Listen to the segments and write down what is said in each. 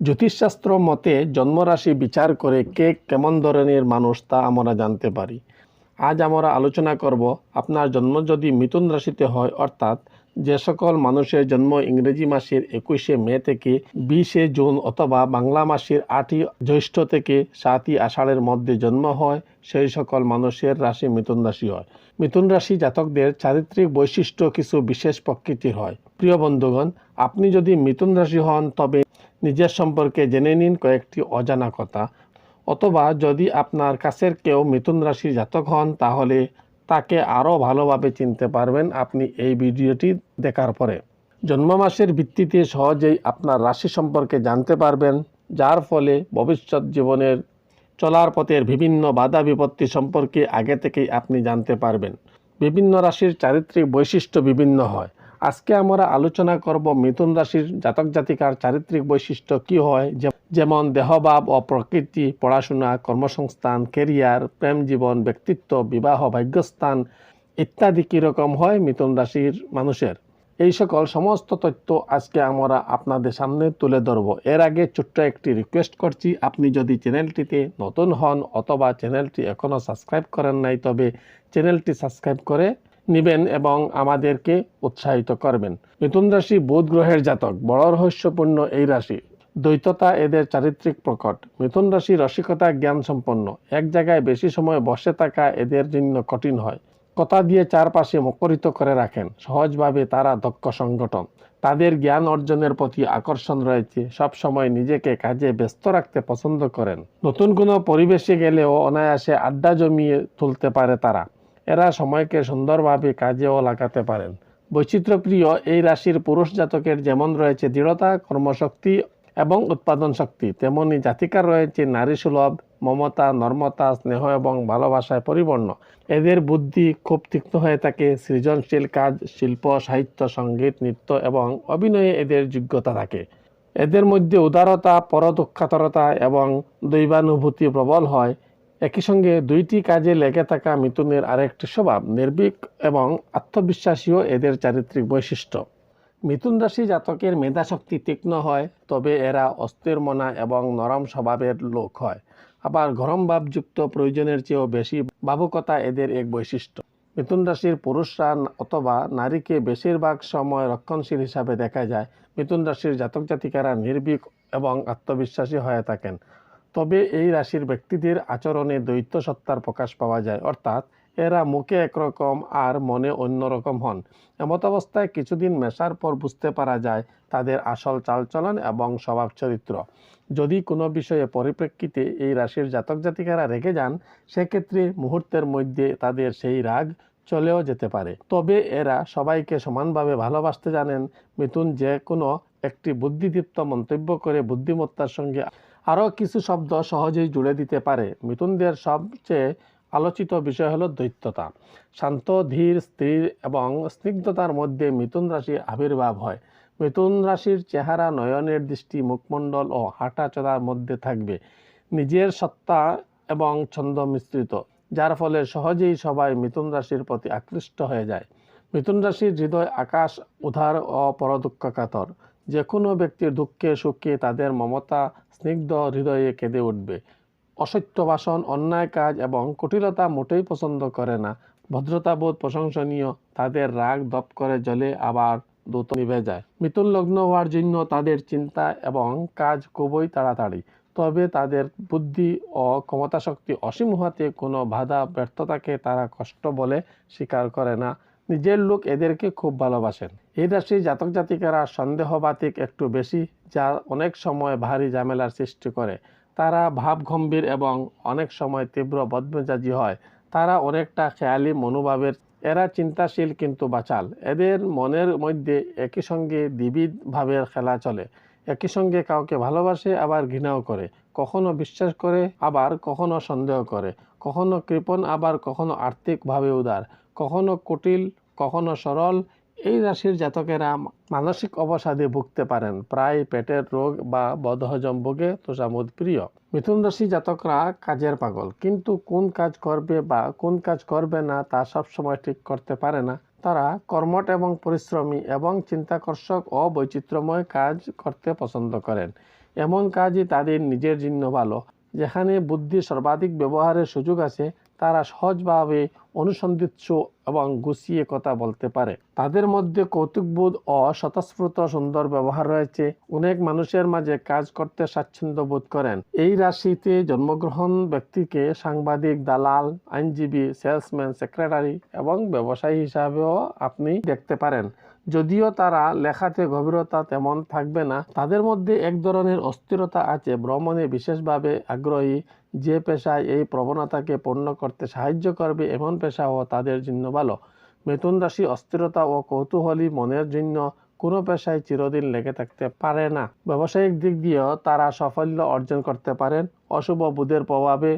জ্যোতিষশাস্ত্র মতে জন্মরাশি বিচার করে কে কেমন ধরনের মানুষ তা আমরা জানতে পারি। আজ আমরা আলোচনা করব আপনার জন্ম যদি মিথুন রাশিতে হয় অর্থাৎ যে সকল মানুষের জন্ম ইংরেজি মাসের একুশে মে থেকে বিশে জুন অথবা বাংলা মাসের আটই জ্যৈষ্ঠ থেকে সাতই আষাঢ়ের মধ্যে জন্ম হয়, সেই সকল মানুষের রাশি মিথুন রাশি হয়। মিথুন রাশি জাতকদের চারিত্রিক বৈশিষ্ট্য কিছু বিশেষ প্রকৃতির হয়। প্রিয় বন্ধুগণ, আপনি যদি মিথুন রাশি হন, তবে নিজের সম্পর্কে জেনে নিন কয়েকটি অজানা কথা। অথবা যদি আপনার কাছের কেউ মিথুন রাশির জাতক হন, তাহলে তাকে আরও ভালোভাবে চিনতে পারবেন আপনি এই ভিডিওটি দেখার পরে। জন্ম মাসের ভিত্তিতে সহজেই আপনার রাশি সম্পর্কে জানতে পারবেন, যার ফলে ভবিষ্যৎ জীবনের চলার পথের বিভিন্ন বাধা বিপত্তি সম্পর্কে আগে থেকেই আপনি জানতে পারবেন। বিভিন্ন রাশির চারিত্রিক বৈশিষ্ট্য বিভিন্ন হয়। আজকে আমরা আলোচনা করব মিথুন রাশির জাতক জাতিকার চারিত্রিক বৈশিষ্ট্য কি হয়? যেমন দেহভাব ও প্রকৃতি পড়াশোনা, কর্মসংস্থান, কেরিয়ার, প্রেম জীবন, ব্যক্তিত্ব, বিবাহ, ভাগ্যস্থান ইত্যাদি কীরকম হয় মিথুন রাশির মানুষের? এই সকল সমস্ত তথ্য আজকে আমরা আপনাদের সামনে তুলে ধরব। এর আগে ছোট্ট একটি রিকোয়েস্ট করছি, আপনি যদি চ্যানেলটিতে নতুন হন অথবা চ্যানেলটি এখনও সাবস্ক্রাইব করেন নাই, তবে চ্যানেলটি সাবস্ক্রাইব করে নেবেন এবং আমাদেরকে উৎসাহিত করবেন। মিথুন রাশি বুধ গ্রহের জাতক, বড় রহস্যপূর্ণ এই রাশি। দ্বৈততা এদের চারিত্রিক প্রকট। মিথুন রাশি রসিকতা জ্ঞান সম্পন্ন এক জায়গায় বেশি সময় বসে থাকা এদের জন্য কঠিন হয়। কথা দিয়ে চারপাশে মুখরিত করে রাখেন। সহজভাবে তারা দক্ষ সংগঠন তাদের জ্ঞান অর্জনের প্রতি আকর্ষণ রয়েছে। সব সময় নিজেকে কাজে ব্যস্ত রাখতে পছন্দ করেন। নতুন কোনো পরিবেশে গেলেও অনায়াসে আড্ডা জমিয়ে তুলতে পারে তারা। এরা সময়কে সুন্দরভাবে কাজেও লাগাতে পারেন। বৈচিত্র্যপ্রিয় এই রাশির পুরুষ জাতকের যেমন রয়েছে দৃঢ়তা, কর্মশক্তি এবং উৎপাদন শক্তি, তেমনি জাতিকার রয়েছে নারী সুলভ, মমতা, নর্মতা, স্নেহ এবং ভালোবাসায় পরিপূর্ণ। এদের বুদ্ধি খুব তীক্ষ্ণ হয়ে থাকে, সৃজনশীল কাজ, শিল্প, সাহিত্য, সংগীত, নৃত্য এবং অভিনয়ে এদের যোগ্যতা থাকে। এদের মধ্যে উদারতা পরদক্ষাতরতা এবং দৈবানুভূতি প্রবল হয়। একই সঙ্গে দুইটি কাজে লেগে থাকা মিথুনের আরেকটি স্বভাব, নির্ভীক এবং আত্মবিশ্বাসীও এদের চারিত্রিক বৈশিষ্ট্য। মিথুন রাশি জাতকের মেধাশক্তি তীক্ষ্ণ হয়, তবে এরা অস্থির মনা এবং নরম স্বভাবের লোক হয়। আবার গরম ভাবযুক্ত প্রয়োজনের চেয়েও বেশি ভাবুকতা এদের এক বৈশিষ্ট্য। মিথুন রাশির পুরুষরা অথবা নারীকে বেশিরভাগ সময় রক্ষণশীল হিসাবে দেখা যায়। মিথুন রাশির জাতক জাতিকারা নির্ভীক এবং আত্মবিশ্বাসী হয়ে থাকেন। তবে এই রাশির ব্যক্তিদের আচরণে দ্বৈত সত্তার প্রকাশ পাওয়া যায়। অর্থাৎ এরা মুখে একরকম আর মনে অন্যরকম হন। এমত অবস্থায় কিছুদিন মেশার পর বুঝতে পারা যায় তাদের আসল চালচলন এবং স্বভাব চরিত্র। যদি কোনো বিষয়ে পরিপ্রেক্ষিতে এই রাশির জাতক জাতিকারা রেগে যান, সেক্ষেত্রে মুহূর্তের মধ্যে তাদের সেই রাগ চলেও যেতে পারে। তবে এরা সবাইকে সমানভাবে ভালোবাসতে জানেন। মিথুন যে কোনো একটি বুদ্ধিদীপ্ত মন্তব্য করে বুদ্ধিমত্তার সঙ্গে আরও কিছু শব্দ সহজেই জুড়ে দিতে পারে। মিথুনদের সবচেয়ে আলোচিত বিষয় হলো দৈত্যতা। শান্ত, ধীর, স্থির এবং স্নিগ্ধতার মধ্যে মিথুন রাশি আবির্ভাব হয়। মিথুন রাশির চেহারা, নয়নের দৃষ্টি, মুখমণ্ডল ও হাঁটা চলার মধ্যে থাকবে। নিজের সত্তা এবং ছন্দ মিশ্রিত, যার ফলে সহজেই সবাই মিথুন রাশির প্রতি আকৃষ্ট হয়ে যায়। মিথুন রাশির হৃদয় আকাশ উধার ও পরদুঃখ কাতর যে কোনো ব্যক্তির দুঃখে সুখে তাদের মমতা, স্নিগ্ধ হৃদয়ে কেঁদে উঠবে। অসত্য ভাষণ, অন্যায় কাজ এবং কুটিলতা মোটেই পছন্দ করে না। ভদ্রতাবোধ প্রশংসনীয়, তাদের রাগ দপ করে জ্বলে আবার দ্রুত নিভে যায়। মিথুন লগ্ন হওয়ার জন্য তাদের চিন্তা এবং কাজ খুবই তাড়াতাড়ি, তবে তাদের বুদ্ধি ও ক্ষমতা শক্তি অসীম হওয়াতে কোনো বাধা, ব্যর্থতাকে তারা কষ্ট বলে স্বীকার করে না। নিজের লোক এদেরকে খুব ভালোবাসেন। এই রাশি জাতক জাতিকারা সন্দেহবাতিক একটু বেশি, যা অনেক সময় ভারী ঝামেলার সৃষ্টি করে। তারা ভাবগম্ভীর এবং অনেক সময় তীব্র বদমেজাজি হয়। তারা অনেকটা খেয়ালি মনোভাবের, এরা চিন্তাশীল কিন্তু বাচাল। এদের মনের মধ্যে একই সঙ্গে দ্বিবিধ ভাবের খেলা চলে। একই সঙ্গে কাউকে ভালোবাসে, আবার ঘৃণাও করে। কখনো বিশ্বাস করে, আবার কখনো সন্দেহ করে। কখনো কৃপণ, আবার কখনো আর্থিকভাবে উদার। কখনো কুটিল, কখনো সরল, এই রাশির জাতকেরা মানসিক অবসাদে ভুগতে পারেন। প্রায় পেটের রোগ বা বদহজম ভোগে তোষামুদ প্রিয়। মিথুন রাশি জাতকরা কাজের পাগল, কিন্তু কোন কাজ করবে বা কোন কাজ করবে না তা সবসময় ঠিক করতে পারে না। তারা কর্মট এবং পরিশ্রমী এবং চিন্তাকর্ষক ও বৈচিত্র্যময় কাজ করতে পছন্দ করেন। এমন কাজই তাদের নিজের জন্য ভালো। যেখানে বুদ্ধি সর্বাধিক ব্যবহারের সুযোগ আছে তারা সহজভাবে অনুসন্ধিৎস এবং গুছিয়ে কথা বলতে পারে। তাদের মধ্যে কৌতুকবোধ ও স্বতঃস্ফূর্ত সুন্দর ব্যবহার রয়েছে। অনেক মানুষের মাঝে কাজ করতে স্বাচ্ছন্দ্য বোধ করেন। এই রাশিতে জন্মগ্রহণ ব্যক্তিকে সাংবাদিক, দালাল, আইনজীবী, সেলসম্যান, সেক্রেটারি এবং ব্যবসায়ী হিসাবেও আপনি দেখতে পারেন। যদিও তারা লেখাতে গভীরতা তেমন থাকবে না, তাদের মধ্যে এক ধরনের অস্থিরতা আছে। ভ্রমণে বিশেষভাবে আগ্রহী যে পেশায় এই প্রবণতাকে পূর্ণ করতে সাহায্য করবে, এমন পেশাও তাদের জন্য ভালো। মিথুন রাশি অস্থিরতা ও কৌতূহলী মনের জন্য কোনো পেশায় চিরদিন লেগে থাকতে পারে না। ব্যবসায়িক দিক দিয়েও তারা সাফল্য অর্জন করতে পারেন। অশুভ বুধের প্রভাবে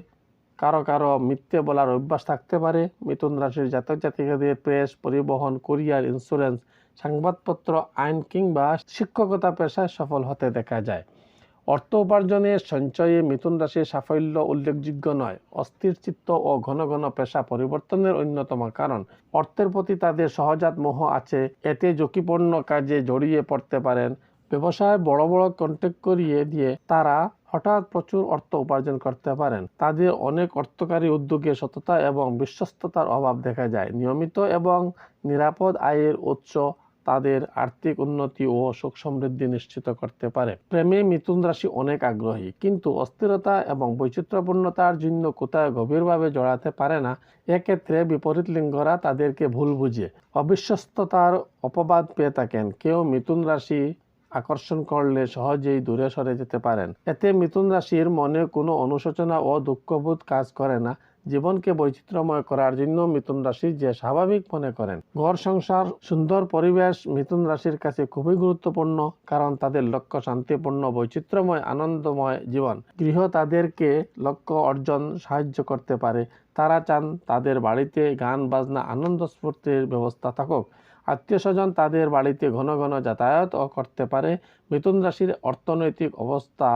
কারও কারও মিথ্যে বলার অভ্যাস থাকতে পারে। মিথুন রাশির জাতক জাতিকাদের প্রেস পরিবহন, কুরিয়ার ইন্স্যুরেন্স সংবাদপত্র, আইন কিংবা শিক্ষকতা পেশায় সফল হতে দেখা যায়। অর্থ উপার্জনের সঞ্চয়ে মিথুন রাশির সাফল্য উল্লেখযোগ্য নয়। অস্থির চিত্ত ও ঘন ঘন পেশা পরিবর্তনের অন্যতম কারণ। অর্থের প্রতি তাদের সহজাত মোহ আছে। এতে ঝুঁকিপূর্ণ কাজে জড়িয়ে পড়তে পারেন। ব্যবসায় বড় বড় কন্ট্যাক্ট করিয়ে দিয়ে তারা হঠাৎ প্রচুর অর্থ উপার্জন করতে পারেন। তাদের অনেক অর্থকারী উদ্যোগে সততা এবং বিশ্বস্ততার অভাব দেখা যায়। নিয়মিত এবং নিরাপদ আয়ের উৎস তাদের আর্থিক উন্নতি ও সুখ সমৃদ্ধি নিশ্চিত করতে পারে। প্রেমে মিথুন রাশি অনেক আগ্রহী, কিন্তু অস্থিরতা এবং বৈচিত্র্যপূর্ণতার জন্য কোথায় গভীরভাবে জড়াতে পারে না। এক্ষেত্রে বিপরীত লিঙ্গরা তাদেরকে ভুল বুঝে, অবিশ্বস্ততার অপবাদ পেয়ে থাকেন। কেউ মিথুন রাশি আকর্ষণ করলে সহজেই দূরে সরে যেতে পারেন। এতে মিথুন রাশির মনে কোনো অনুশোচনা ও দুঃখবোধ কাজ করে না। জীবনকে বৈচিত্র্যময় করার জন্য মিথুন রাশি যে স্বাভাবিক মনে করেন। ঘর, সংসার, সুন্দর পরিবেশ মিথুন রাশির কাছে খুবই গুরুত্বপূর্ণ কারণ তাদের লক্ষ্য শান্তিপূর্ণ, বৈচিত্র্যময়, আনন্দময় জীবন। গৃহ তাদেরকে লক্ষ্য অর্জন সাহায্য করতে পারে। তারা চান তাদের বাড়িতে গান, বাজনা, আনন্দ স্ফূর্তির ব্যবস্থা থাকুক। আত্মীয় স্বজন তাদের বাড়িতে ঘন ঘন যাতায়াতও করতে পারে। মিথুন রাশির অর্থনৈতিক অবস্থা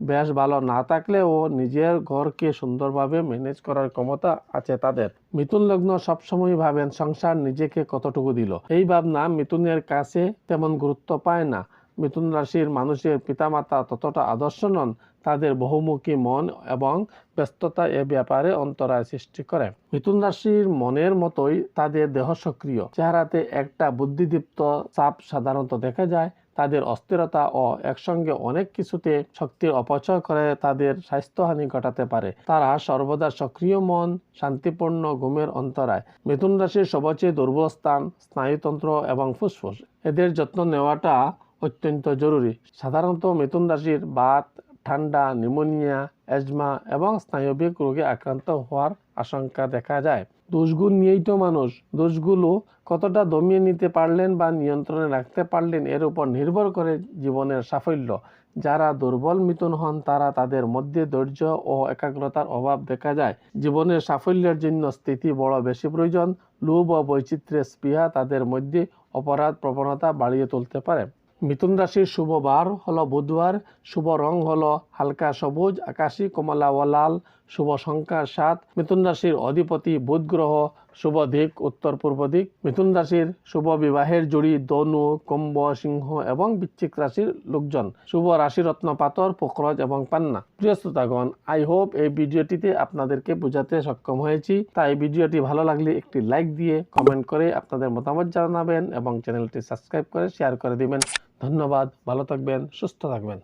বেশ ভালো না থাকলে ও নিজের ঘরকে সুন্দরভাবে ম্যানেজ করার ক্ষমতা আছে তাদের। মিথুন লগ্ন সবসময় ভাবেন সংসার নিজেকে কতটুকু দিল। এই ভাবনা মিথুনের কাছে তেমন গুরুত্ব পায় না। মিথুন রাশির মানুষের পিতামাতা ততটা আদর্শ নন, তাদের বহুমুখী মন এবং ব্যস্ততা এ ব্যাপারে অন্তরায় সৃষ্টি করে। মিথুন রাশির মনের মতোই তাদের দেহ সক্রিয়। চেহারাতে একটা বুদ্ধিদীপ্ত চাপ সাধারণত দেখা যায়। তাদের অস্থিরতা ও একসঙ্গে অনেক কিছুতে শক্তির অপচয় করে তাদের স্বাস্থ্যহানি ঘটাতে পারে। তারা সর্বদা সক্রিয় মন, শান্তিপূর্ণ ঘুমের অন্তরায়। মিথুন রাশির সবচেয়ে দুর্বল স্থান স্নায়ুতন্ত্র এবং ফুসফুস। এদের যত্ন নেওয়াটা অত্যন্ত জরুরি। সাধারণত মিথুন রাশির বাত, ঠান্ডা, নিউমোনিয়া অ্যাজমা এবং স্নায়বিক রোগে আক্রান্ত হওয়ার আশঙ্কা দেখা যায়। দোষগুণ নিয়েই তো মানুষ, দোষগুলো কতটা দমিয়ে নিতে পারলেন বা নিয়ন্ত্রণে রাখতে পারলেন এর উপর নির্ভর করে জীবনের সাফল্য। যারা দুর্বল মিথুন হন, তারা তাদের মধ্যে ধৈর্য ও একাগ্রতার অভাব দেখা যায়। জীবনের সাফল্যের জন্য স্থিতি বড় বেশি প্রয়োজন। লোভ ও বৈচিত্র্যের স্পৃহা তাদের মধ্যে অপরাধ প্রবণতা বাড়িয়ে তুলতে পারে। মিথুন রাশির শুভ বার হলো বুধবার। শুভ রং হলো হালকা সবুজ, আকাশী, কমলা ও লাল। শুভ সংখ্যা সাত। মিথুন রাশির অধিপতি বুধ গ্রহ, শুভ দিক, উত্তর পূর্ব দিক। মিথুন রাশির শুভ বিবাহের জুড়ি দনু কুম্ভ, সিংহ এবং বৃশ্চিক রাশির লোকজন। শুভ রাশিরত্ন পাথর পোখরজ এবং পান্না। প্রিয় শ্রোতাগণ, আই হোপ এই ভিডিওটিতে আপনাদেরকে বোঝাতে সক্ষম হয়েছি। তাই ভিডিওটি ভালো লাগলে একটি লাইক দিয়ে কমেন্ট করে আপনাদের মতামত জানাবেন এবং চ্যানেলটি সাবস্ক্রাইব করে শেয়ার করে দিবেন। ধন্যবাদ, ভালো থাকবেন, সুস্থ থাকবেন।